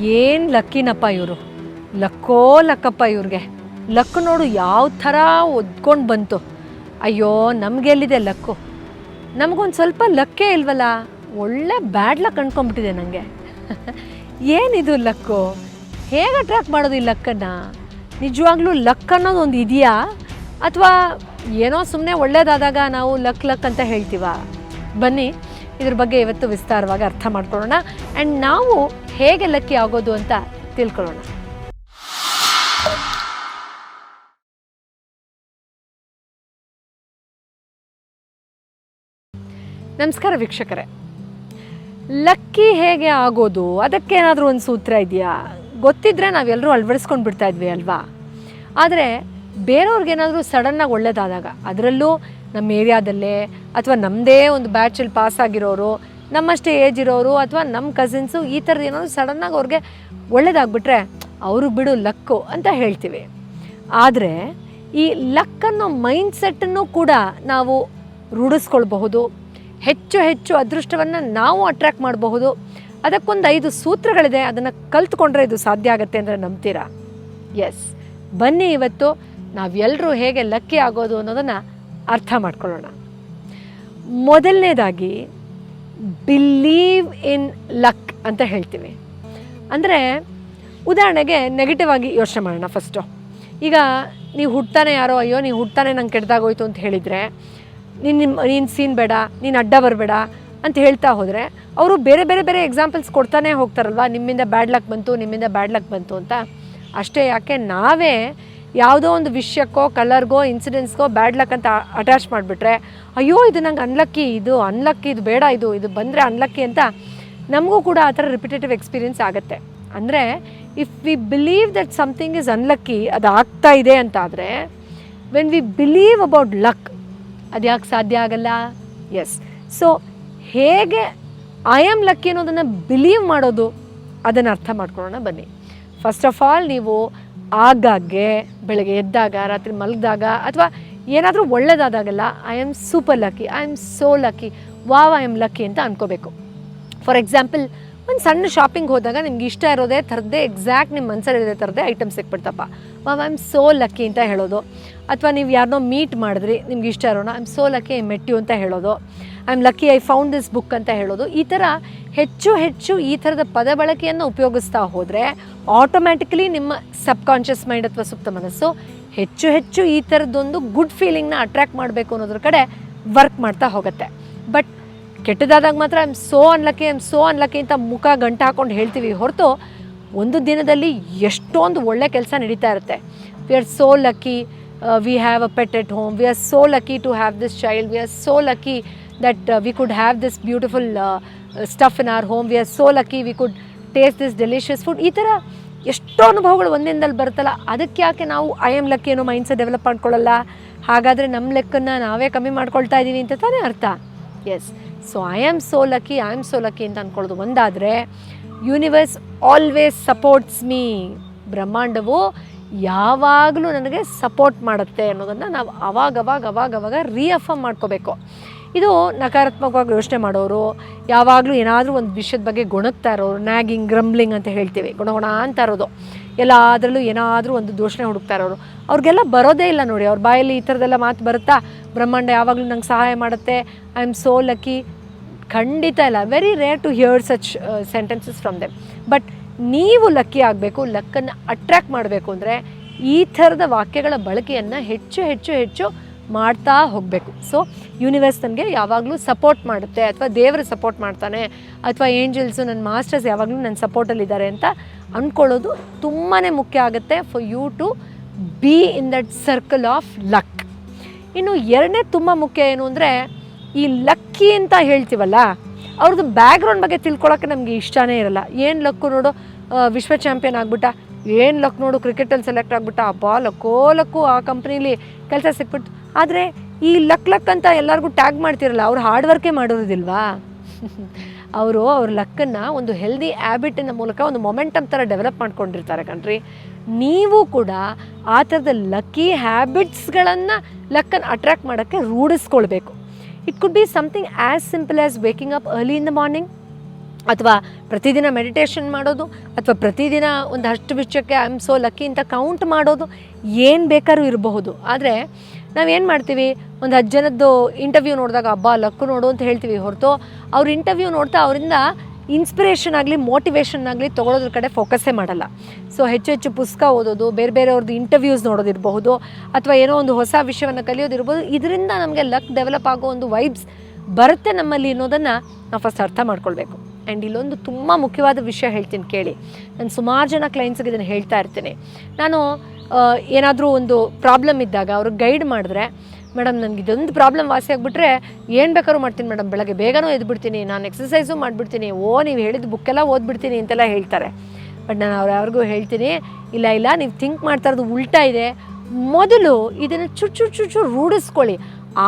ಏನು ಲಕ್ಕಿನಪ್ಪ ಇವರು? ಲಕ್ಕೋ ಲಕ್ಕಪ್ಪ ಇವ್ರಿಗೆ. ಲಕ್ ನೋಡು ಯಾವ ಥರ ಒದ್ಕೊಂಡು ಬಂತು. ಅಯ್ಯೋ, ನಮಗೆಲ್ಲಿದೆ ಲಕ್ಕು? ನಮಗೊಂದು ಸ್ವಲ್ಪ ಲಕ್ಕೇ ಇಲ್ವಲ್ಲ? ಒಳ್ಳೆ ಬ್ಯಾಡ್ ಲಕ್ ಅನ್ಕೊಂಡ್ಬಿಟ್ಟಿದೆ ನನಗೆ ಏನಿದು ಲಕ್ಕು? ಹೇಗೆ ಅಟ್ರ್ಯಾಕ್ಟ್ ಮಾಡೋದು ಈ ಲಕ್ಕನ್ನು? ನಿಜವಾಗ್ಲೂ ಲಕ್ ಅನ್ನೋದು ಒಂದು ಇದೆಯಾ? ಅಥವಾ ಏನೋ ಸುಮ್ಮನೆ ಒಳ್ಳೇದಾದಾಗ ನಾವು ಲಕ್ ಲಕ್ ಅಂತ ಹೇಳ್ತೀವ? ಬನ್ನಿ. ಇದ್ರ ಬಗ್ಗೆ ಇವತ್ತು ವಿಸ್ತಾರವಾಗಿ ಅರ್ಥ ಮಾಡ್ಕೊಳ್ಳೋಣ. ಆ್ಯಂಡ್ ನಾವು ಹೇಗೆ ಲಕ್ಕಿ ಆಗೋದು ಅಂತ ತಿಳ್ಕೊಳ್ಳೋಣ. ನಮಸ್ಕಾರ ವೀಕ್ಷಕರೇ. ಲಕ್ಕಿ ಹೇಗೆ ಆಗೋದು? ಅದಕ್ಕೇನಾದರೂ ಒಂದು ಸೂತ್ರ ಇದೆಯಾ? ಗೊತ್ತಿದ್ರೆ ನಾವೆಲ್ಲರೂ ಅಳವಡಿಸ್ಕೊಂಡು ಬಿಡ್ತಾ ಇದ್ವಿ ಅಲ್ವಾ? ಆದರೆ ಬೇರೆಯವ್ರಿಗೇನಾದರೂ ಸಡನ್ನಾಗಿ ಒಳ್ಳೇದಾದಾಗ, ಅದರಲ್ಲೂ ನಮ್ಮ ಏರಿಯಾದಲ್ಲೇ ಅಥವಾ ನಮ್ಮದೇ ಒಂದು ಬ್ಯಾಚಲ್ಲಿ ಪಾಸ್ ಆಗಿರೋರು, ನಮ್ಮಷ್ಟೇ ಏಜ್ ಇರೋರು ಅಥವಾ ನಮ್ಮ ಕಸಿನ್ಸು ಈ ಥರದ್ದು ಏನಾದರೂ ಸಡನ್ನಾಗಿ ಅವ್ರಿಗೆ ಒಳ್ಳೇದಾಗ್ಬಿಟ್ರೆ ಅವ್ರಿಗೆ ಬಿಡು ಲಕ್ಕು ಅಂತ ಹೇಳ್ತೀವಿ. ಆದರೆ ಈ ಲಕ್ ಅನ್ನೋ ಮೈಂಡ್ ಸೆಟ್ಟನ್ನು ಕೂಡ ನಾವು ರೂಢಿಸ್ಕೊಳ್ಬಹುದು. ಹೆಚ್ಚು ಹೆಚ್ಚು ಅದೃಷ್ಟವನ್ನು ನಾವು ಅಟ್ರ್ಯಾಕ್ಟ್ ಮಾಡಬಹುದು. ಅದಕ್ಕೊಂದು ಐದು ಸೂತ್ರಗಳಿದೆ, ಅದನ್ನು ಕಲ್ತ್ಕೊಂಡ್ರೆ ಇದು ಸಾಧ್ಯ ಆಗುತ್ತೆ ಅಂದರೆ ನಂಬ್ತೀರಾ? ಎಸ್ ಬನ್ನಿ ಇವತ್ತು ನಾವೆಲ್ಲರೂ ಹೇಗೆ ಲಕ್ಕಿ ಆಗೋದು ಅನ್ನೋದನ್ನು ಅರ್ಥ ಮಾಡ್ಕೊಳ್ಳೋಣ. ಮೊದಲನೇದಾಗಿ ಬಿಲೀವ್ ಇನ್ ಲಕ್ ಅಂತ ಹೇಳ್ತೀವಿ. ಅಂದರೆ, ಉದಾಹರಣೆಗೆ ನೆಗೆಟಿವ್ ಆಗಿ ಯೋಚನೆ ಮಾಡೋಣ ಫಸ್ಟು ಈಗ ನೀವು ಹುಟ್ತಾನೆ ಯಾರೋ, ಅಯ್ಯೋ ನೀವು ಹುಟ್ತಾನೆ ನಂಗೆ ಕೆಡ್ದಾಗೋಯ್ತು ಅಂತ ಹೇಳಿದರೆ, ನೀನು ನಿಮ್ಮ ನೀನು ಸೀನ್ ಬೇಡ, ನೀನು ಅಡ್ಡ ಬರಬೇಡ ಅಂತ ಹೇಳ್ತಾ ಹೋದರೆ, ಅವರು ಬೇರೆ ಬೇರೆ ಬೇರೆ ಎಕ್ಸಾಂಪಲ್ಸ್ ಕೊಡ್ತಾನೆ ಹೋಗ್ತಾರಲ್ವ, ನಿಮ್ಮಿಂದ ಬ್ಯಾಡ್ ಲಕ್ ಬಂತು, ನಿಮ್ಮಿಂದ ಬ್ಯಾಡ್ ಲಕ್ ಬಂತು ಅಂತ. ಅಷ್ಟೇ ಯಾಕೆ, ನಾವೇ ಯಾವುದೋ ಒಂದು ವಿಷಯಕ್ಕೋ ಕಲರ್ಗೋ ಇನ್ಸಿಡೆನ್ಸ್ಗೋ ಬ್ಯಾಡ್ ಲಕ್ ಅಂತ ಅಟ್ಯಾಚ್ ಮಾಡಿಬಿಟ್ರೆ, ಅಯ್ಯೋ, ಇದು ನಂಗೆ ಅನ್ಲಕ್ಕಿ ಇದು ಅನ್ಲಕ್ಕಿ ಇದು ಬೇಡ, ಇದು ಇದು ಬಂದರೆ ಅನ್ಲಕ್ಕಿ ಅಂತ ನಮಗೂ ಕೂಡ ಆ ಥರ ರಿಪಿಟೇಟಿವ್ ಎಕ್ಸ್ಪೀರಿಯನ್ಸ್ ಆಗುತ್ತೆ. ಅಂದರೆ if we believe that something is unlucky ಅದು ಆಗ್ತಾ ಇದೆ ಅಂತಾದರೆ when we believe about luck ಅದು ಯಾಕೆ ಸಾಧ್ಯ ಆಗಲ್ಲ? ಎಸ್ ಸೊ ಹೇಗೆ ಐ ಆಮ್ ಲಕ್ಕಿ ಅನ್ನೋದನ್ನು ಬಿಲೀವ್ ಮಾಡೋದು, ಅದನ್ನು ಅರ್ಥ ಮಾಡ್ಕೊಳ್ಳೋಣ ಬನ್ನಿ. ಫಸ್ಟ್ ಆಫ್ ಆಲ್ ನೀವು ಆಗಾಗ್ಗೆ, ಬೆಳಗ್ಗೆ ಎದ್ದಾಗ, ರಾತ್ರಿ ಮಲಗಿದಾಗ ಅಥವಾ ಏನಾದರೂ ಒಳ್ಳೇದಾದಾಗೆಲ್ಲ I am super lucky I am so lucky wow I am lucky ಅಂತ ಅಂದ್ಕೋಬೇಕು ಫಾರ್ ಎಕ್ಸಾಂಪಲ್ ಒಂದು ಸಣ್ಣ ಶಾಪಿಂಗ್ ಹೋದಾಗ ನಿಮ್ಗೆ ಇಷ್ಟ ಇರೋದೇ ಥರದ್ದೇ ಎಕ್ಸಾಕ್ಟ್ ನಿಮ್ಮ ಮನಸ್ಸಲ್ಲಿರೋ ಥರದ್ದೇ item ಸಿಕ್ಬಿಡ್ತಪ್ಪ. Wow I am so lucky ಅಂತ ಹೇಳೋದು. ಅಥವಾ ನೀವು ಯಾರನ್ನೋ ಮೀಟ್ ಮಾಡಿದ್ರಿ, ನಿಮ್ಗೆ ಇಷ್ಟ ಇರೋಣ I am so lucky I met you ಅಂತ ಹೇಳೋದು. I am lucky I found this book ಅಂತ ಹೇಳೋದು. ಈ ಥರ ಹೆಚ್ಚು ಹೆಚ್ಚು ಈ ಥರದ ಪದ ಬಳಕೆಯನ್ನು ಉಪಯೋಗಿಸ್ತಾ ಹೋದರೆ ಆಟೋಮ್ಯಾಟಿಕಲಿ ನಿಮ್ಮ ಸಬ್ಕಾನ್ಷಿಯಸ್ ಮೈಂಡ್ ಅಥವಾ ಸುಪ್ತ ಮನಸ್ಸು ಹೆಚ್ಚು ಹೆಚ್ಚು ಈ ಥರದ್ದೊಂದು ಗುಡ್ ಫೀಲಿಂಗ್ನ ಅಟ್ರ್ಯಾಕ್ಟ್ ಮಾಡಬೇಕು ಅನ್ನೋದ್ರ ಕಡೆ ವರ್ಕ್ ಮಾಡ್ತಾ ಹೋಗುತ್ತೆ. ಬಟ್ ಕೆಟ್ಟದಾದಾಗ ಮಾತ್ರ I am so unlucky I am so unlucky ಅಂತ ಮುಖ ಗಂಟು ಹಾಕೊಂಡು ಹೇಳ್ತೀವಿ. ಹೊರತು ಒಂದು ದಿನದಲ್ಲಿ ಎಷ್ಟೊಂದು ಒಳ್ಳೆ ಕೆಲಸ ನಡೀತಾ ಇರುತ್ತೆ. We are so lucky we have a pet at home we are so lucky to have this child we are so lucky that we could have this beautiful stuff in our home we are so lucky we could taste this delicious food ಈ ಥರ ಎಷ್ಟೋ ಅನುಭವಗಳು ಒಂದಿನದಲ್ಲಿ ಬರುತ್ತಲ್ಲ, ಅದಕ್ಕೆ ಯಾಕೆ ನಾವು I am lucky ಅನ್ನೋ ಮೈಂಡ್ಸೆಟ್ ಡೆವಲಪ್ ಮಾಡ್ಕೊಳ್ಳಲ್ಲ? ಹಾಗಾದರೆ ನಮ್ಮ ಲೆಕ್ಕನ್ನು ನಾವೇ ಕಮ್ಮಿ ಮಾಡ್ಕೊಳ್ತಾ ಇದ್ದೀವಿ ಅಂತ ತಾನೇ ಅರ್ಥ? Yes so I am so lucky I am so lucky ಅಂತ ಅಂದ್ಕೊಳ್ಳೋದು ಒಂದಾದರೆ ಯೂನಿವರ್ಸ್ ಆಲ್ವೇಸ್ ಸಪೋರ್ಟ್ಸ್ ಮೀ ಬ್ರಹ್ಮಾಂಡವು ಯಾವಾಗಲೂ ನನಗೆ ಸಪೋರ್ಟ್ ಮಾಡುತ್ತೆ ಅನ್ನೋದನ್ನು ನಾವು ಅವಾಗ ಅವಾಗ ಅವಾಗ ಅವಾಗ ರೀಅಫರ್ಮ್ ಮಾಡ್ಕೋಬೇಕು. ಇದು ನಕಾರಾತ್ಮಕವಾಗಿ ಯೋಚನೆ ಮಾಡೋರು, ಯಾವಾಗಲೂ ಏನಾದರೂ ಒಂದು ವಿಷಯದ ಬಗ್ಗೆ ಗುಣಗ್ತಾ ಇರೋರು ನ್ಯಾಗಿಂಗ್ ಗ್ರಂಬ್ಲಿಂಗ್ ಅಂತ ಹೇಳ್ತೀವಿ ಗುಣಗುಣ ಅಂತ ಇರೋದು. ಎಲ್ಲದರಲ್ಲೂ ಏನಾದರೂ ಒಂದು ದೋಷಣೆ ಹುಡುಕ್ತಾ ಇರೋರು. ಅವ್ರಿಗೆಲ್ಲ ಬರೋದೇ ಇಲ್ಲ ನೋಡಿ, ಅವ್ರ ಬಾಯಲ್ಲಿ ಈ ಥರದ್ದೆಲ್ಲ ಮಾತು ಬರುತ್ತಾ? ಬ್ರಹ್ಮಾಂಡ ಯಾವಾಗಲೂ ನಂಗೆ ಸಹಾಯ ಮಾಡುತ್ತೆ ಐ ಆಮ್ ಸೋ ಲಕ್ಕಿ ಖಂಡಿತ ಇಲ್ಲ. Very rare to hear such sentences from them but ನೀವು ಲಕ್ಕಿ ಆಗಬೇಕು, ಲಕ್ಕನ್ನು ಅಟ್ರ್ಯಾಕ್ಟ್ ಮಾಡಬೇಕು ಅಂದರೆ ಈ ಥರದ ವಾಕ್ಯಗಳ ಬಳಕೆಯನ್ನು ಹೆಚ್ಚು ಹೆಚ್ಚು ಹೆಚ್ಚು ಮಾಡ್ತಾ ಹೋಗಬೇಕು. ಸೊ ಯೂನಿವರ್ಸ್ ನನಗೆ ಯಾವಾಗಲೂ ಸಪೋರ್ಟ್ ಮಾಡುತ್ತೆ ಅಥವಾ ದೇವರು ಸಪೋರ್ಟ್ ಮಾಡ್ತಾನೆ ಅಥವಾ ಏಂಜಲ್ಸು ನನ್ನ ಮಾಸ್ಟರ್ಸ್ ಯಾವಾಗಲೂ ನನ್ನ ಸಪೋರ್ಟಲ್ಲಿದ್ದಾರೆ ಅಂತ ಅಂದ್ಕೊಳ್ಳೋದು ತುಂಬಾ ಮುಖ್ಯ ಆಗುತ್ತೆ for you to be in that circle of luck ಇನ್ನು ಎರಡನೇ ತುಂಬ ಮುಖ್ಯ ಏನು ಅಂದರೆ ಈ ಲಕ್ಕಿ ಅಂತ ಹೇಳ್ತೀವಲ್ಲ, ಅವ್ರದ್ದು ಬ್ಯಾಕ್ಗ್ರೌಂಡ್ ಬಗ್ಗೆ ತಿಳ್ಕೊಳಕ್ಕೆ ನಮಗೆ ಇಷ್ಟನೇ ಇರಲ್ಲ. ಏನು ಲಕ್ಕು ನೋಡು ವಿಶ್ವ ಚಾಂಪಿಯನ್ ಆಗ್ಬಿಟ್ಟ, ಏನು ಲಕ್ ನೋಡು ಕ್ರಿಕೆಟಲ್ಲಿ ಸೆಲೆಕ್ಟ್ ಆಗ್ಬಿಟ್ಟ, ಅಬ್ಬಾ, ಲಕ್ಕೋ ಲಕ್ಕು ಆ ಕಂಪ್ನೀಲಿ ಕೆಲಸ ಸಿಕ್ಬಿಟ್ಟು. ಆದರೆ ಈ ಲಕ್ ಲಕ್ ಅಂತ ಎಲ್ಲರಿಗೂ ಟ್ಯಾಗ್ ಮಾಡ್ತಿರಲ್ಲ, ಅವ್ರು ಹಾರ್ಡ್ ವರ್ಕೇ ಮಾಡೋದಿಲ್ವಾ? ಅವರು ಅವ್ರ ಲಕ್ಕನ್ನು ಒಂದು ಹೆಲ್ದಿ ಹ್ಯಾಬಿಟಿನ ಮೂಲಕ ಒಂದು ಮೊಮೆಂಟಮ್ ಥರ ಡೆವಲಪ್ ಮಾಡ್ಕೊಂಡಿರ್ತಾರೆ ಕಣ್ರಿ. ನೀವು ಕೂಡ ಆ ಥರದ ಲಕ್ಕಿ ಹ್ಯಾಬಿಟ್ಸ್ಗಳನ್ನು ಲಕ್ಕನ್ನು ಅಟ್ರ್ಯಾಕ್ಟ್ ಮಾಡೋಕ್ಕೆ ರೂಢಿಸ್ಕೊಳ್ಬೇಕು. It could be something as simple as waking up early in the morning ಅಥವಾ ಪ್ರತಿದಿನ ಮೆಡಿಟೇಷನ್ ಮಾಡೋದು, ಅಥವಾ ಪ್ರತಿದಿನ ಒಂದು ಅಷ್ಟು ಬಿಚ್ಚಕ್ಕೆ ಐ ಆಮ್ ಸೋ ಲಕ್ಕಿ ಅಂತ ಕೌಂಟ್ ಮಾಡೋದು, ಏನು ಬೇಕಾದ್ರೂ ಇರಬಹುದು. ಆದರೆ ನಾವೇನು ಮಾಡ್ತೀವಿ? ಒಂದು ಹತ್ತು ಜನದ್ದು ಇಂಟರ್ವ್ಯೂ ನೋಡಿದಾಗ ಹಬ್ಬ ಲಕ್ಕು ನೋಡು ಅಂತ ಹೇಳ್ತೀವಿ ಹೊರತು ಅವ್ರ ಇಂಟರ್ವ್ಯೂ ನೋಡ್ತಾ ಅವರಿಂದ ಇನ್ಸ್ಪಿರೇಷನ್ ಆಗಲಿ ಮೋಟಿವೇಶನ್ ಆಗಲಿ ತೊಗೊಳೋದ್ರ ಕಡೆ ಫೋಕಸ್ಸೇ ಮಾಡಲ್ಲ. ಸೊ ಹೆಚ್ಚು ಹೆಚ್ಚು ಪುಸ್ತಕ ಓದೋದು, ಬೇರೆ ಬೇರೆಯವ್ರದ್ದು ಇಂಟರ್ವ್ಯೂಸ್ ನೋಡೋದಿರಬಹುದು, ಅಥವಾ ಏನೋ ಒಂದು ಹೊಸ ವಿಷಯವನ್ನು ಕಲಿಯೋದಿರ್ಬೋದು ಇದರಿಂದ ನಮಗೆ ಲಕ್ ಡೆವಲಪ್ ಆಗೋ ಒಂದು ವೈಬ್ಸ್ ಬರುತ್ತೆ ನಮ್ಮಲ್ಲಿ ಅನ್ನೋದನ್ನು ನಾವು ಫಸ್ಟ್ ಅರ್ಥ ಮಾಡ್ಕೊಳ್ಬೇಕು. ಆ್ಯಂಡ್ ಇಲ್ಲೊಂದು ತುಂಬ ಮುಖ್ಯವಾದ ವಿಷಯ ಹೇಳ್ತೀನಿ ಕೇಳಿ. ನಾನು ಸುಮಾರು ಜನ ಕ್ಲೈಂಟ್ಸ್ಗೆ ಇದನ್ನು ಹೇಳ್ತಾ ಇರ್ತೀನಿ. ನಾನು ಏನಾದರೂ ಒಂದು ಪ್ರಾಬ್ಲಮ್ ಇದ್ದಾಗ ಅವ್ರಿಗೆ ಗೈಡ್ ಮಾಡಿದ್ರೆ ಮೇಡಮ್, ನನಗೆ ಇದೊಂದು ಪ್ರಾಬ್ಲಮ್ ವಾಸಿ ಆಗಿಬಿಟ್ರೆ ಏನು ಬೇಕಾದ್ರೂ ಮಾಡ್ತೀನಿ ಮೇಡಮ್. ಬೆಳಗ್ಗೆ ಬೇಗನೂ ಎದ್ಬಿಡ್ತೀನಿ, ನಾನು ಎಕ್ಸಸೈಸು ಮಾಡಿಬಿಡ್ತೀನಿ. ಓ, ನೀವು ಹೇಳಿದ ಬುಕ್ಕೆಲ್ಲ ಓದ್ಬಿಡ್ತೀನಿ ಅಂತೆಲ್ಲ ಹೇಳ್ತಾರೆ. ಬಟ್ ನಾನು ಅವ್ರು ಯಾರಿಗೂ ಹೇಳ್ತೀನಿ, ಇಲ್ಲ ಇಲ್ಲ, ನೀವು ಥಿಂಕ್ ಮಾಡ್ತಾ ಇರೋದು ಉಲ್ಟಾ ಇದೆ. ಮೊದಲು ಇದನ್ನು ಚು ಚು ಚು ಚು ರೂಢಿಸ್ಕೊಳ್ಳಿ.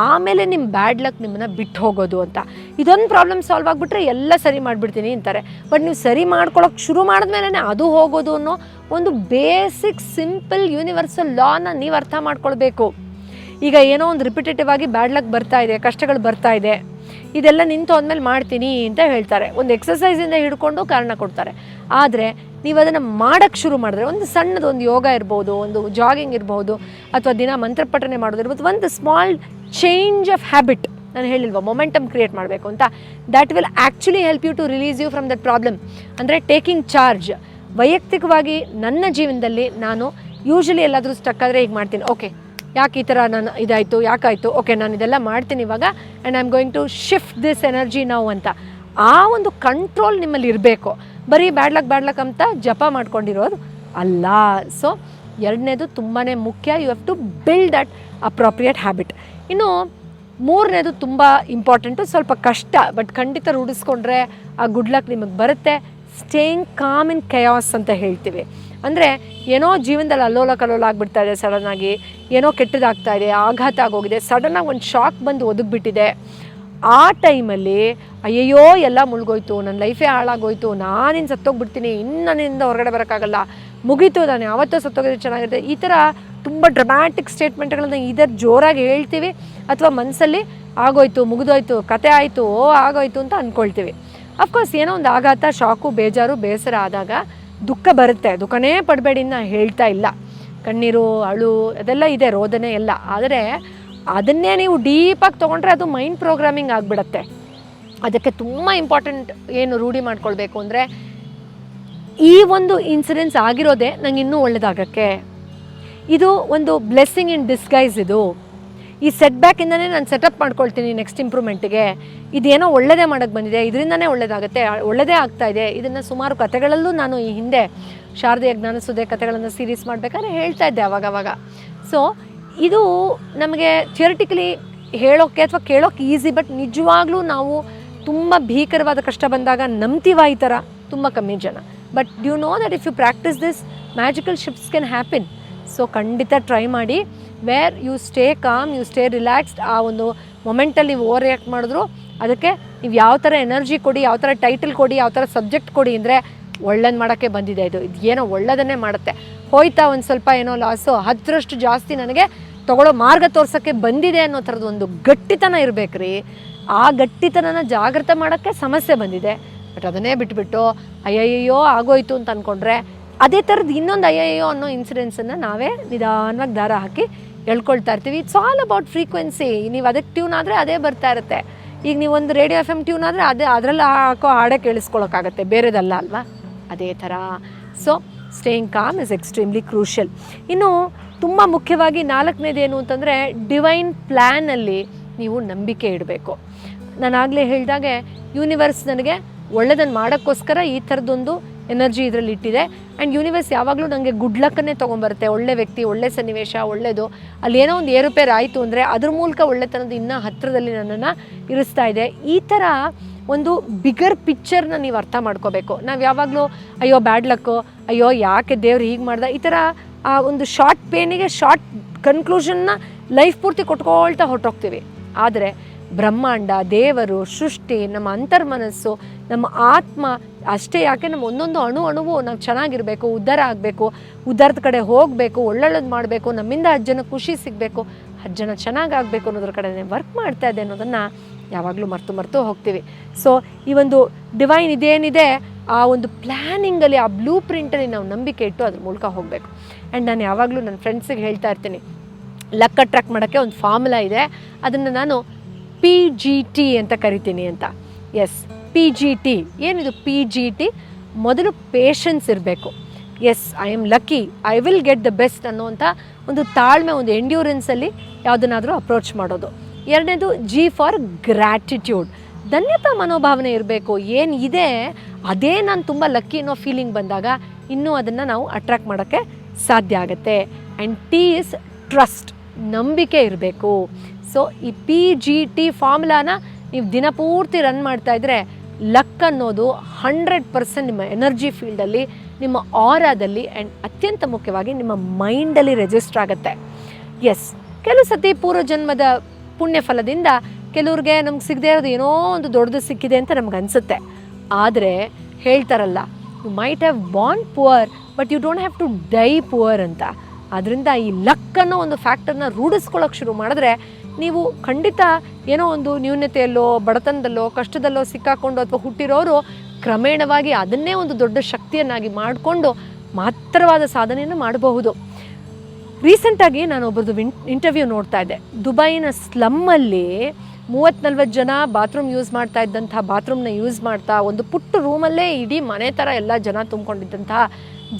ಆಮೇಲೆ ನಿಮ್ಮ ಬ್ಯಾಡ್ ಲಕ್ ನಿಮ್ಮನ್ನು ಬಿಟ್ಟು ಹೋಗೋದು ಅಂತ. ಇದೊಂದು ಪ್ರಾಬ್ಲಮ್ ಸಾಲ್ವ್ ಆಗಿಬಿಟ್ರೆ ಎಲ್ಲ ಸರಿ ಮಾಡಿಬಿಡ್ತೀನಿ ಅಂತಾರೆ. ಬಟ್ ನೀವು ಸರಿ ಮಾಡ್ಕೊಳ್ಳೋಕೆ ಶುರು ಮಾಡಿದ್ಮೇಲೆ ಅದು ಹೋಗೋದು ಅನ್ನೋ ಒಂದು ಬೇಸಿಕ್ ಸಿಂಪಲ್ ಯೂನಿವರ್ಸಲ್ ಲಾನ ನೀವು ಅರ್ಥ ಮಾಡ್ಕೊಳ್ಬೇಕು. ಈಗ ಏನೋ ಒಂದು ರಿಪಿಟೇಟಿವ್ ಆಗಿ ಬ್ಯಾಡ್ ಲಕ್ ಬರ್ತಾ ಇದೆ, ಕಷ್ಟಗಳು ಬರ್ತಾ ಇದೆ. ಇದೆಲ್ಲ ನಿಂತು ಅಂದಮೇಲೆ ಮಾಡ್ತೀನಿ ಅಂತ ಹೇಳ್ತಾರೆ. ಒಂದು ಎಕ್ಸಸೈಸಿಂದ ಹಿಡ್ಕೊಂಡು ಕಾರಣ ಕೊಡ್ತಾರೆ. ಆದರೆ ನೀವು ಅದನ್ನು ಮಾಡೋಕ್ಕೆ ಶುರು ಮಾಡಿದ್ರೆ ಒಂದು ಸಣ್ಣದು ಒಂದು ಯೋಗ ಇರ್ಬೋದು, ಒಂದು ಜಾಗಿಂಗ್ ಇರ್ಬೋದು, ಅಥವಾ ದಿನ ಮಂತ್ರಪಠನೆ ಮಾಡೋದಿರ್ಬೋದು ಒಂದು ಸ್ಮಾಲ್ ಚೇಂಜ್ ಆಫ್ ಹ್ಯಾಬಿಟ್ ನಾನು ಹೇಳಿಲ್ವಾ ಮೊಮೆಂಟಮ್ ಕ್ರಿಯೇಟ್ ಮಾಡಬೇಕು ಅಂತ. That will actually help you to release you from that problem ಅಂದರೆ ಟೇಕಿಂಗ್ ಚಾರ್ಜ್ ವೈಯಕ್ತಿಕವಾಗಿ ನನ್ನ ಜೀವನದಲ್ಲಿ ನಾನು ಯೂಶ್ವಲಿ ಎಲ್ಲಾದರೂ ಸ್ಟಕ್ ಆದರೆ ಈಗ ಮಾಡ್ತೀನಿ. ಓಕೆ ಯಾಕೆ ಈ ಥರ ನಾನು ಇದಾಯಿತು, ಯಾಕಾಯಿತು? ಓಕೆ ನಾನು ಇದೆಲ್ಲ ಮಾಡ್ತೀನಿ ಇವಾಗ and I am going to shift this energy ನಾವು ಅಂತ. ಆ ಒಂದು ಕಂಟ್ರೋಲ್ ನಿಮ್ಮಲ್ಲಿ ಇರಬೇಕು. ಬರೀ ಬ್ಯಾಡ್ಲಕ್ ಬ್ಯಾಡ್ಲಕ್ ಅಂತ ಜಪ ಮಾಡ್ಕೊಂಡಿರೋದು ಅಲ್ಲ. ಸೊ ಎರಡನೇದು ತುಂಬಾ ಮುಖ್ಯ you have to build that appropriate habit ಇನ್ನು ಮೂರನೇದು ತುಂಬ ಇಂಪಾರ್ಟೆಂಟು ಸ್ವಲ್ಪ ಕಷ್ಟ ಬಟ್ ಖಂಡಿತ ರೂಢಿಸ್ಕೊಂಡ್ರೆ ಆ ಗುಡ್ ಲಕ್ ನಿಮಗೆ ಬರುತ್ತೆ. ಸ್ಟೇಯಿಂಗ್ ಕಾಮ್ ಇನ್ ಕಯಾಸ್ ಅಂತ ಹೇಳ್ತೀವಿ. ಅಂದರೆ ಏನೋ ಜೀವನದಲ್ಲಿ ಅಲ್ಲೋಲ ಕಲ್ಲೋಲ ಆಗಿಬಿಡ್ತಾ ಇದೆ ಸಡನ್ನಾಗಿ ಏನೋ ಕೆಟ್ಟದಾಗ್ತಾ ಇದೆ ಆಘಾತ ಆಗೋಗಿದೆ ಸಡನ್ನಾಗಿ ಒಂದು ಶಾಕ್ ಬಂದು ಒದಗಿಬಿಟ್ಟಿದೆ. ಆ ಟೈಮಲ್ಲಿ ಅಯ್ಯಯ್ಯೋ, ಎಲ್ಲ ಮುಳುಗೋಯ್ತು ನನ್ನ ಲೈಫೇ ಹಾಳಾಗೋಯ್ತು ನಾನಿನ್ನು ಸತ್ತೋಗ್ಬಿಡ್ತೀನಿ, ಇನ್ನು ನನ್ನಿಂದ ಹೊರಗಡೆ ಬರೋಕ್ಕಾಗಲ್ಲ, ಮುಗೀತು ನಾನು ಯಾವತ್ತೂ ಸತ್ತೋಗಿದ್ರೆ ಚೆನ್ನಾಗಿರುತ್ತೆ. ಈ ಥರ ತುಂಬ ಡ್ರಮ್ಯಾಟಿಕ್ ಸ್ಟೇಟ್ಮೆಂಟ್ಗಳನ್ನ ಇದರ ಜೋರಾಗಿ ಹೇಳ್ತೀವಿ, ಅಥವಾ ಮನಸ್ಸಲ್ಲಿ ಆಗೋಯ್ತು, ಮುಗಿದೋಯ್ತು, ಕತೆ ಆಯಿತು, ಓ, ಆಗೋಯ್ತು ಅಂತ ಅಂದ್ಕೊಳ್ತೀವಿ ಅಫ್ಕೋರ್ಸ್ ಏನೋ ಒಂದು ಆಘಾತ ಶಾಕು ಬೇಜಾರು, ಬೇಸರ ಆದಾಗ ದುಃಖ ಬರುತ್ತೆ. ದುಃಖನೇ ಪಡಬೇಡಿ ನಾನು ಹೇಳ್ತಾ ಇಲ್ಲ. ಕಣ್ಣೀರು, ಅಳು, ಅದೆಲ್ಲ ಇದೆ, ರೋದನೆ ಎಲ್ಲ. ಆದರೆ ಅದನ್ನೇ ನೀವು ಡೀಪಾಗಿ ತೊಗೊಂಡ್ರೆ ಅದು ಮೈಂಡ್ ಪ್ರೋಗ್ರಾಮಿಂಗ್ ಆಗಿಬಿಡತ್ತೆ. ಅದಕ್ಕೆ ತುಂಬ ಇಂಪಾರ್ಟೆಂಟ್ ಏನು ರೂಢಿ ಮಾಡ್ಕೊಳ್ಬೇಕು ಅಂದರೆ ಈ ಒಂದು ಇನ್ಸಿಡೆನ್ಸ್ ಆಗಿರೋದೇ ನಂಗೆ ಇನ್ನೂ ಒಳ್ಳೇದಾಗಕ್ಕೆ. ಇದು ಒಂದು ಬ್ಲೆಸ್ಸಿಂಗ್ ಇನ್ ಡಿಸ್ಗೈಸ್ ಇದು. ಈ ಸೆಟ್ ಬ್ಯಾಕಿಂದನೇ ನಾನು ಸೆಟಪ್ ಮಾಡ್ಕೊಳ್ತೀನಿ ನೆಕ್ಸ್ಟ್ ಇಂಪ್ರೂವ್ಮೆಂಟ್ಗೆ ಇದೇನೋ ಒಳ್ಳೇದೇ ಮಾಡೋಕ್ಕೆ ಬಂದಿದೆ, ಇದರಿಂದನೇ ಒಳ್ಳೇದಾಗುತ್ತೆ ಒಳ್ಳೆಯದೇ ಆಗ್ತಾ ಇದೆ. ಇದನ್ನು ಸುಮಾರು ಕಥೆಗಳಲ್ಲೂ ನಾನು ಈ ಹಿಂದೆ ಶಾರದೀಯ ಜ್ಞಾನಸುದೆ ಕಥೆಗಳನ್ನು ಸೀರೀಸ್ ಮಾಡಬೇಕಾದ್ರೆ ಹೇಳ್ತಾ ಇದ್ದೆ ಅವಾಗವಾಗ ಸೊ ಇದು ನಮಗೆ ಥಿಯರಿಟಿಕಲಿ ಹೇಳೋಕ್ಕೆ ಅಥವಾ ಕೇಳೋಕ್ಕೆ ಈಸಿ ಬಟ್ ನಿಜವಾಗ್ಲೂ ನಾವು ತುಂಬ ಭೀಕರವಾದ ಕಷ್ಟ ಬಂದಾಗ ನಂಬ್ತೀವ ಈ ಥರ? ತುಂಬ ಕಮ್ಮಿ ಜನ. But you know that if you practise this magical shifts can happen so ಖಂಡಿತ ಟ್ರೈ ಮಾಡಿ. Where you stay calm you stay relaxed ಆ ಒಂದು ಮೊಮೆಂಟಲ್ಲಿ ನೀವು ಓವರ್ ರಿಯಾಕ್ಟ್ ಮಾಡಿದ್ರು, ಅದಕ್ಕೆ ನೀವು ಯಾವ ಥರ ಎನರ್ಜಿ ಕೊಡಿ, ಯಾವ ಥರ ಟೈಟಲ್ ಕೊಡಿ, ಯಾವ ಥರ ಸಬ್ಜೆಕ್ಟ್ ಕೊಡಿ ಅಂದರೆ ಒಳ್ಳೇದು ಮಾಡೋಕ್ಕೆ ಬಂದಿದೆ ಇದು. ಇದು ಏನೋ ಒಳ್ಳೇದನ್ನೇ ಮಾಡುತ್ತೆ. ಹೋಯ್ತಾ ಒಂದು ಸ್ವಲ್ಪ ಏನೋ ಲಾಸು ಹತ್ತರಷ್ಟು ಜಾಸ್ತಿ ನನಗೆ ತಗೊಳ್ಳೋ ಮಾರ್ಗ ತೋರ್ಸೋಕ್ಕೆ ಬಂದಿದೆ ಅನ್ನೋ ಥರದ್ದು ಒಂದು ಗಟ್ಟಿತನ ಇರಬೇಕ್ರಿ. ಆ ಗಟ್ಟಿತನನ ಜಾಗೃತ ಮಾಡೋಕ್ಕೆ ಸಮಸ್ಯೆ ಬಂದಿದೆ. ಬಟ್ ಅದನ್ನೇ ಬಿಟ್ಬಿಟ್ಟು, ಅಯ್ಯಯ್ಯೋ, ಆಗೋಯ್ತು ಅಂತ ಅಂದ್ಕೊಂಡ್ರೆ ಅದೇ ಥರದ್ದು ಇನ್ನೊಂದು ಅಯ್ಯಯ್ಯೋ ಅನ್ನೋ ಇನ್ಸಿಡೆನ್ಸನ್ನು ನಾವೇ ನಿಧಾನವಾಗಿ ದಾರ ಹಾಕಿ ಹೇಳ್ಕೊಳ್ತಾ ಇರ್ತೀವಿ. ಇಟ್ಸ್ ಆಲ್ ಅಬೌಟ್ ಫ್ರೀಕ್ವೆನ್ಸಿ ನೀವು ಅದಕ್ಕೆ ಟ್ಯೂನ್ ಆದರೆ ಅದೇ ಬರ್ತಾ ಇರುತ್ತೆ. ಈಗ ನೀವು ಒಂದು ರೇಡಿಯೋ ಎಫ್ ಎಂ ಟ್ಯೂನ್ ಆದರೆ ಅದೇ ಅದರಲ್ಲಿ ಹಾಕೋ ಹಾಡೇ ಕೇಳಿಸ್ಕೊಳಕ್ಕಾಗತ್ತೆ. ಬೇರೆದಲ್ಲ ಅಲ್ವಾ? ಅದೇ ಥರ so staying calm is extremely crucial ಇನ್ನು ತುಂಬ ಮುಖ್ಯವಾಗಿ ನಾಲ್ಕನೇದು ಏನು ಅಂತಂದರೆ ಡಿವೈನ್ ಪ್ಲ್ಯಾನಲ್ಲಿ ನೀವು ನಂಬಿಕೆ ಇಡಬೇಕು. ನಾನು ಆಗಲೇ ಹೇಳಿದಾಗೆ ಯೂನಿವರ್ಸ್ ನನಗೆ ಒಳ್ಳೆದನ್ನು ಮಾಡೋಕ್ಕೋಸ್ಕರ ಈ ಥರದ್ದೊಂದು ಎನರ್ಜಿ ಇದರಲ್ಲಿ ಇಟ್ಟಿದೆ. ಆ್ಯಂಡ್ ಯೂನಿವರ್ಸ್ ಯಾವಾಗಲೂ ನನಗೆ ಗುಡ್ ಲಕ್ಕನ್ನೇ ತೊಗೊಂಬರುತ್ತೆ. ಒಳ್ಳೆ ವ್ಯಕ್ತಿ, ಒಳ್ಳೆ ಸನ್ನಿವೇಶ ಒಳ್ಳೆಯದು ಅಲ್ಲಿ ಏನೋ ಒಂದು ಏರುಪೇರು ಆಯಿತು ಅಂದರೆ ಅದ್ರ ಮೂಲಕ ಒಳ್ಳೆತನದ ಇನ್ನೂ ಹತ್ತಿರದಲ್ಲಿ ನನ್ನನ್ನು ಇರಿಸ್ತಾ ಇದೆ. ಈ ಥರ ಒಂದು ಬಿಗರ್ ಪಿಕ್ಚರ್ನ ನೀವು ಅರ್ಥ ಮಾಡ್ಕೋಬೇಕು. ನಾವು ಯಾವಾಗಲೂ, ಅಯ್ಯೋ ಬ್ಯಾಡ್ ಲಕ್ಕು ಅಯ್ಯೋ, ಯಾಕೆ ದೇವ್ರು ಹೀಗೆ ಮಾಡ್ದ? ಈ ಥರ ಆ, ಒಂದು ಶಾರ್ಟ್ ಪೇನಿಗೆ ಶಾರ್ಟ್ ಕನ್ಕ್ಲೂಷನ್ನ ಲೈಫ್ ಪೂರ್ತಿ ಕೊಟ್ಕೊಳ್ತಾ ಹೊರಟೋಗ್ತೀವಿ. ಆದರೆ ಬ್ರಹ್ಮಾಂಡ, ದೇವರು, ಸೃಷ್ಟಿ, ನಮ್ಮ ಅಂತರ್ಮನಸ್ಸು, ನಮ್ಮ ಆತ್ಮ, ಅಷ್ಟೇ ಯಾಕೆ ನಮ್ಮ ಒಂದೊಂದು ಅಣು ಅಣುವು ನಾವು ಚೆನ್ನಾಗಿರಬೇಕು, ಉದ್ಧಾರ ಆಗಬೇಕು, ಉದ್ಧಾರದ ಕಡೆ ಹೋಗಬೇಕು, ಒಳ್ಳೊಳ್ಳೋದು ಮಾಡಬೇಕು, ನಮ್ಮಿಂದ ಅಜ್ಜನ ಜನ ಖುಷಿ ಸಿಗಬೇಕು ಅಜ್ಜನ ಜನ ಚೆನ್ನಾಗಾಗಬೇಕು ಅನ್ನೋದ್ರ ಕಡೆ ವರ್ಕ್ ಮಾಡ್ತಾ ಇದೆ ಅನ್ನೋದನ್ನು ಯಾವಾಗಲೂ ಮರ್ತು ಮರ್ತು ಹೋಗ್ತೀವಿ. ಸೊ ಈ ಒಂದು ಡಿವೈನ್ ಇದೇನಿದೆ, ಆ ಒಂದು ಪ್ಲ್ಯಾನಿಂಗಲ್ಲಿ ಆ ಬ್ಲೂ ಪ್ರಿಂಟಲ್ಲಿ ನಾವು ನಂಬಿಕೆ ಇಟ್ಟು ಅದ್ರ ಮೂಲಕ ಹೋಗಬೇಕು. ಆ್ಯಂಡ್ ನಾನು ಯಾವಾಗಲೂ ನನ್ನ ಫ್ರೆಂಡ್ಸಿಗೆ ಹೇಳ್ತಾ ಇರ್ತೀನಿ ಲಕ್ ಅಟ್ರಾಕ್ಟ್ ಮಾಡೋಕ್ಕೆ ಒಂದು ಫಾರ್ಮುಲಾ ಇದೆ, ಅದನ್ನು ನಾನು ಪಿ ಜಿ ಟಿ ಅಂತ ಕರಿತೀನಿ ಅಂತ. ಎಸ್ ಪಿ ಜಿ ಟಿ ಏನಿದು ಪಿ ಜಿ ಟಿ ಮೊದಲು ಪೇಷನ್ಸ್ ಇರಬೇಕು. Yes I am lucky I will get the best ಅನ್ನುವಂಥ ಒಂದು ತಾಳ್ಮೆ, ಒಂದು ಎಂಡ್ಯೂರೆನ್ಸಲ್ಲಿ ಯಾವುದನ್ನಾದರೂ ಅಪ್ರೋಚ್ ಮಾಡೋದು. ಎರಡನೇದು ಜಿ ಫಾರ್ ಗ್ರ್ಯಾಟಿಟ್ಯೂಡ್ ಧನ್ಯತಾ ಮನೋಭಾವನೆ ಇರಬೇಕು. ಏನು ಇದೆ? ಅದೇ ನಾನು ತುಂಬ ಲಕ್ಕಿ ಅನ್ನೋ ಫೀಲಿಂಗ್ ಬಂದಾಗ ಇನ್ನೂ ಅದನ್ನು ನಾವು ಅಟ್ರ್ಯಾಕ್ಟ್ ಮಾಡೋಕ್ಕೆ ಸಾಧ್ಯ ಆಗುತ್ತೆ. ಆ್ಯಂಡ್ ಟಿ ಇಸ್ ಟ್ರಸ್ಟ್ ನಂಬಿಕೆ ಇರಬೇಕು. ಸೊ ಈ ಪಿ ಜಿ ಟಿ ಫಾರ್ಮುಲಾನ ನೀವು ದಿನಪೂರ್ತಿ ರನ್ ಮಾಡ್ತಾ ಇದ್ರೆ ಲಕ್ ಅನ್ನೋದು ಹಂಡ್ರೆಡ್ ಪರ್ಸೆಂಟ್ ನಿಮ್ಮ ಎನರ್ಜಿ ಫೀಲ್ಡಲ್ಲಿ ನಿಮ್ಮ ಆರಾದಲ್ಲಿ ಆ್ಯಂಡ್ ಅತ್ಯಂತ ಮುಖ್ಯವಾಗಿ ನಿಮ್ಮ ಮೈಂಡಲ್ಲಿ ರಿಜಿಸ್ಟರ್ ಆಗುತ್ತೆ. ಎಸ್ ಕೆಲವು ಸತಿ ಪೂರ್ವಜನ್ಮದ ಪುಣ್ಯ ಫಲದಿಂದ ಕೆಲವ್ರಿಗೆ ನಮ್ಗೆ ಸಿಗದೇ ಇರೋದು ಏನೋ ಒಂದು ದೊಡ್ಡದು ಸಿಕ್ಕಿದೆ ಅಂತ ನಮ್ಗೆ ಅನಿಸುತ್ತೆ. ಆದರೆ ಹೇಳ್ತಾರಲ್ಲ you might have born poor but you don't have to die poor ಅಂತ. ಅದರಿಂದ ಈ ಲಕ್ ಅನ್ನೋ ಒಂದು ಫ್ಯಾಕ್ಟರ್ನ ರೂಢಿಸ್ಕೊಳ್ಳೋಕೆ ಶುರು ಮಾಡಿದ್ರೆ ನೀವು ಖಂಡಿತ ಏನೋ ಒಂದು ನ್ಯೂನತೆಯಲ್ಲೋ, ಬಡತನದಲ್ಲೋ, ಕಷ್ಟದಲ್ಲೋ ಸಿಕ್ಕಾಕೊಂಡು ಅಥವಾ ಹುಟ್ಟಿರೋರು ಕ್ರಮೇಣವಾಗಿ ಅದನ್ನೇ ಒಂದು ದೊಡ್ಡ ಶಕ್ತಿಯನ್ನಾಗಿ ಮಾಡಿಕೊಂಡು ಮಾತ್ರವಾದ ಸಾಧನೆಯನ್ನು ಮಾಡಬಹುದು. ರೀಸೆಂಟಾಗಿ ನಾನು ಒಬ್ಬರದು ವಿನ್ ಇಂಟರ್ವ್ಯೂ ನೋಡ್ತಾ ಇದ್ದೆ. ದುಬೈನ ಸ್ಲಮ್ಮಲ್ಲಿ ಮೂವತ್ತು ನಲ್ವತ್ತು ಜನ ಬಾತ್ರೂಮ್ ಯೂಸ್ ಮಾಡ್ತಾ ಇದ್ದಂಥ ಬಾತ್ರೂಮ್ನ ಯೂಸ್ ಮಾಡ್ತಾ ಒಂದು ಪುಟ್ಟ ರೂಮಲ್ಲೇ ಇಡೀ ಮನೆ ಥರ ಎಲ್ಲ ಜನ ತುಂಬಿಕೊಂಡಿದ್ದಂತಹ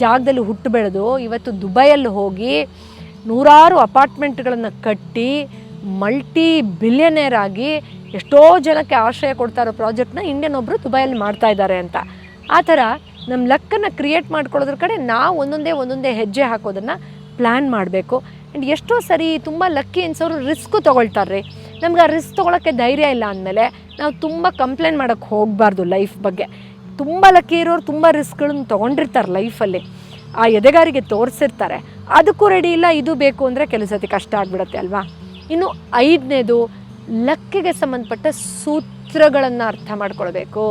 ಜಾಗದಲ್ಲಿ ಹುಟ್ಟು ಬೆಳೆದು ಇವತ್ತು ದುಬೈಯಲ್ಲಿ ಹೋಗಿ ನೂರಾರು ಅಪಾರ್ಟ್ಮೆಂಟ್ಗಳನ್ನು ಕಟ್ಟಿ ಮಲ್ಟಿ ಬಿಲಿಯನೇರ್ ಆಗಿ ಎಷ್ಟೋ ಜನಕ್ಕೆ ಆಶ್ರಯ ಕೊಡ್ತಾ ಇರೋ ಪ್ರಾಜೆಕ್ಟ್ನ ಇಂಡಿಯನ್ ಒಬ್ಬರು ದುಬೈಯಲ್ಲಿ ಮಾಡ್ತಾ ಇದ್ದಾರೆ ಅಂತ. ಆ ಥರ ನಮ್ಮ ಲಕ್ಕನ್ನು ಕ್ರಿಯೇಟ್ ಮಾಡ್ಕೊಳ್ಳೋದ್ರ ಕಡೆ ನಾವು ಒಂದೊಂದೇ ಒಂದೊಂದೇ ಹೆಜ್ಜೆ ಹಾಕೋದನ್ನು ಪ್ಲ್ಯಾನ್ ಮಾಡಬೇಕು. ಆ್ಯಂಡ್ ಎಷ್ಟೋ ಸರಿ ತುಂಬ ಲಕ್ಕಿ ಅನ್ಸೋರು ರಿಸ್ಕು ತೊಗೊಳ್ತಾರೆ. ನಮ್ಗೆ ಆ ರಿಸ್ಕ್ ತೊಗೊಳಕ್ಕೆ ಧೈರ್ಯ ಇಲ್ಲ ಅಂದಮೇಲೆ ನಾವು ತುಂಬ ಕಂಪ್ಲೇಂಟ್ ಮಾಡೋಕ್ಕೆ ಹೋಗಬಾರ್ದು ಲೈಫ್ ಬಗ್ಗೆ. ತುಂಬ ಲಕ್ಕಿ ಇರೋರು ತುಂಬ ರಿಸ್ಕ್ಗಳನ್ನು ತೊಗೊಂಡಿರ್ತಾರೆ ಲೈಫಲ್ಲಿ ಆ ಎದೆಗಾರಿಗೆ ತೋರಿಸಿರ್ತಾರೆ. ಅದಕ್ಕೂ ರೆಡಿ ಇಲ್ಲ, ಇದು ಬೇಕು ಅಂದರೆ ಕೆಲವು ಸತಿ ಕಷ್ಟ ಆಗಿಬಿಡುತ್ತೆ ಅಲ್ವಾ? ಇನ್ನು ಐದನೇದು ಲಕ್ಕಿಗೆ ಸಂಬಂಧಪಟ್ಟ ಸೂತ್ರಗಳನ್ನು ಅರ್ಥ ಮಾಡ್ಕೊಳ್ಬೇಕು.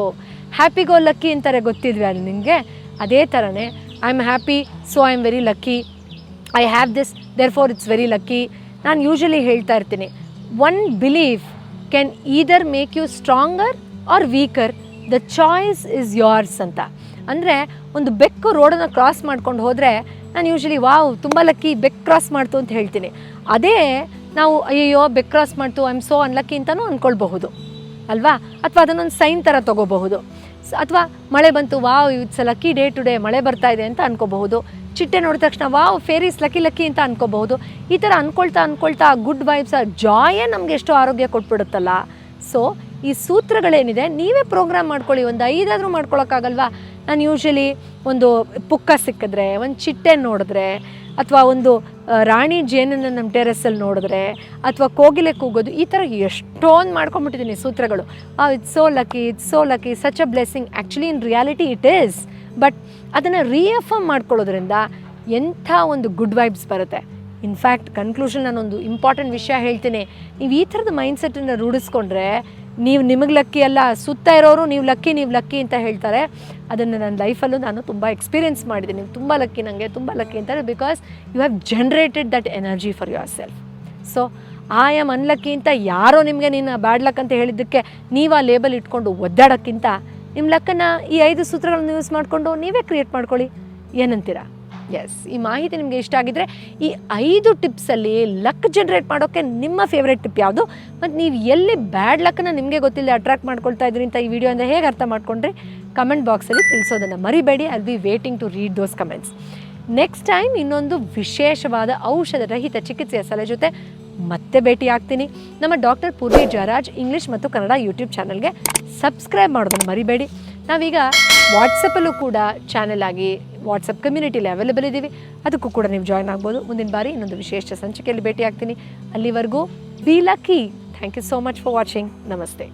ಹ್ಯಾಪಿ ಗೋ ಲಕ್ಕಿ ಅಂತಾರೆ ಗೊತ್ತಿದ್ವಿ ಅದು ನಿಮಗೆ? ಅದೇ ಥರನೇ I am happy so I am very lucky I have this there for it's very lucky ನಾನು ಯೂಶಲಿ ಹೇಳ್ತಾ ಇರ್ತೀನಿ one belief can either make you stronger or weaker the choice is yours ಅಂತ. ಅಂದರೆ ಒಂದು ಬೆಕ್ಕು ರೋಡನ್ನು ಕ್ರಾಸ್ ಮಾಡ್ಕೊಂಡು ಹೋದರೆ ನಾನು ಯೂಶ್ವಲಿ ವಾವ್, ತುಂಬ ಲಕ್ಕಿ ಬೆಕ್ ಕ್ರಾಸ್ ಮಾಡ್ತು ಅಂತ ಹೇಳ್ತೀನಿ. ಅದೇ ನಾವು, ಅಯ್ಯಯ್ಯೋ ಬೆಕ್ ಕ್ರಾಸ್ ಮಾಡ್ತು ಐ ಆಮ್ ಸೋ ಅನ್ಲಕ್ಕಿ ಅಂತಲೂ ಅಂದ್ಕೊಳ್ಬಹುದು ಅಲ್ವಾ? ಅಥವಾ ಅದನ್ನೊಂದು ಸೈನ್ ಥರ ತೊಗೋಬಹುದು. ಅಥವಾ ಮಳೆ ಬಂತು, wow it's lucky day today ಮಳೆ ಬರ್ತಾ ಇದೆ ಅಂತ ಅನ್ಕೋಬಹುದು. ಚಿಟ್ಟೆ ನೋಡಿದ ತಕ್ಷಣ, ವಾವ್ ಫೇರೀಸ್ ಲಕ್ಕಿ ಲಕ್ಕಿ ಅಂತ ಅನ್ಕೋಬಹುದು. ಈ ಥರ ಅನ್ಕೊಳ್ತಾ ಅನ್ಕೊಳ್ತಾ ಗುಡ್ ವೈಬ್ಸ್ ಆ ಜಾಯೇ ನಮಗೆ ಎಷ್ಟು ಆರೋಗ್ಯ ಕೊಟ್ಬಿಡುತ್ತಲ್ಲ. ಸೊ ಈ ಸೂತ್ರಗಳೇನಿದೆ, ನೀವೇ ಪ್ರೋಗ್ರಾಮ್ ಮಾಡ್ಕೊಳ್ಳಿ, ಒಂದು ಐದಾದರೂ ಮಾಡ್ಕೊಳಕ್ಕಾಗಲ್ವಾ? ನಾನು ಯೂಶಲಿ ಒಂದು ಪುಕ್ಕ ಸಿಕ್ಕಿದ್ರೆ, ಒಂದು ಚಿಟ್ಟೆ ನೋಡಿದ್ರೆ, ಅಥವಾ ಒಂದು ರಾಣಿ ಜೇನನ್ನು ನಮ್ಮ ಟೆರೆಸಲ್ಲಿ ನೋಡಿದ್ರೆ, ಅಥವಾ ಕೋಗಿಲೆ ಕೂಗೋದು, ಈ ಥರ ಎಷ್ಟೊಂದು ಮಾಡ್ಕೊಂಬಿಟ್ಟಿದ್ದೀನಿ ಸೂತ್ರಗಳು. It's so lucky it's so lucky such a blessing actually in reality it is but ಅದನ್ನು ರಿಯಫರ್ಮ್ ಮಾಡ್ಕೊಳ್ಳೋದ್ರಿಂದ ಎಂಥ ಒಂದು ಗುಡ್ ವೈಬ್ಸ್ ಬರುತ್ತೆ. ಇನ್ಫ್ಯಾಕ್ಟ್ ಕನ್ಕ್ಲೂಷನ್ ನಾನೊಂದು ಇಂಪಾರ್ಟೆಂಟ್ ವಿಷಯ ಹೇಳ್ತೀನಿ. ನೀವು ಈ ಥರದ ಮೈಂಡ್ಸೆಟ್ಟನ್ನು ರೂಢಿಸ್ಕೊಂಡ್ರೆ ನೀವು ನಿಮಗೆ ಲಕ್ಕಿ ಅಲ್ಲ, ಸುತ್ತ ಇರೋರು ನೀವು ಲಕ್ಕಿ ನೀವು ಲಕ್ಕಿ ಅಂತ ಹೇಳ್ತಾರೆ. ಅದನ್ನು ನನ್ನ ಲೈಫಲ್ಲೂ ನಾನು ತುಂಬ ಎಕ್ಸ್ಪೀರಿಯೆನ್ಸ್ ಮಾಡಿದ್ದೀನಿ. ತುಂಬ ಲಕ್ಕಿ ನನಗೆ ತುಂಬ ಲಕ್ಕಿ ಅಂತಾರೆ because you have generated that energy for yourself so I am unlucky ಅಂತ ಯಾರೋ ನಿಮಗೆ ನೀನು ಬ್ಯಾಡ್ ಲಕ್ ಅಂತ ಹೇಳಿದ್ದಕ್ಕೆ ನೀವು ಆ ಲೇಬಲ್ ಇಟ್ಕೊಂಡು ಒದ್ದಾಡೋಕ್ಕಿಂತ ನಿಮ್ಮ ಲಕ್ಕನ್ನು ಈ ಐದು ಸೂತ್ರಗಳನ್ನು ಯೂಸ್ ಮಾಡಿಕೊಂಡು ನೀವೇ ಕ್ರಿಯೇಟ್ ಮಾಡ್ಕೊಳ್ಳಿ. ಏನಂತೀರಾ? ಎಸ್ ಈ ಮಾಹಿತಿ ನಿಮಗೆ ಇಷ್ಟ ಆಗಿದ್ರೆ ಈ ಐದು ಟಿಪ್ಸಲ್ಲಿ ಲಕ್ ಜನ್ರೇಟ್ ಮಾಡೋಕ್ಕೆ ನಿಮ್ಮ ಫೇವ್ರೆಟ್ ಟಿಪ್ ಯಾವುದು? ಮತ್ತು ನೀವು ಎಲ್ಲಿ ಬ್ಯಾಡ್ ಲಕ್ಕನ್ನು ನಿಮಗೆ ಗೊತ್ತಿಲ್ಲ ಅಟ್ರಾಕ್ಟ್ ಮಾಡ್ಕೊಳ್ತಾ ಇದ್ರಿ ಅಂತ ಈ ವಿಡಿಯೋ ಅಂದರೆ ಹೇಗೆ ಅರ್ಥ ಮಾಡ್ಕೊಂಡ್ರಿ? ಕಮೆಂಟ್ ಬಾಕ್ಸಲ್ಲಿ ತಿಳಿಸೋದನ್ನು ಮರಿಬೇಡಿ I be waiting to read those comments next time ಇನ್ನೊಂದು ವಿಶೇಷವಾದ ಔಷಧ ರಹಿತ ಚಿಕಿತ್ಸೆಯ ಸಲಹೆ ಜೊತೆ ಮತ್ತೆ ಭೇಟಿ ಆಗ್ತೀನಿ. ನಮ್ಮ ಡಾಕ್ಟರ್ ಪೂರ್ವಿ ಜರಾಜ್ ಇಂಗ್ಲೀಷ್ ಮತ್ತು ಕನ್ನಡ ಯೂಟ್ಯೂಬ್ ಚಾನಲ್ಗೆ ಸಬ್ಸ್ಕ್ರೈಬ್ ಮಾಡೋದನ್ನು ಮರಿಬೇಡಿ. ನಾವೀಗ ವಾಟ್ಸಪ್ಪಲ್ಲೂ ಕೂಡ ಚಾನೆಲ್ ಆಗಿ ವಾಟ್ಸಪ್ ಕಮ್ಯುನಿಟಿಲಿ ಅವೈಲೇಬಲ್ ಇದ್ದೀವಿ. ಅದಕ್ಕೂ ಕೂಡ ನೀವು ಜಾಯ್ನ್ ಆಗ್ಬೋದು. ಮುಂದಿನ ಬಾರಿ ಇನ್ನೊಂದು ವಿಶೇಷ ಸಂಚಿಕೆಯಲ್ಲಿ ಭೇಟಿ ಆಗ್ತೀನಿ ಅಲ್ಲಿವರೆಗೂ be lucky thank you so much for watching ನಮಸ್ತೆ.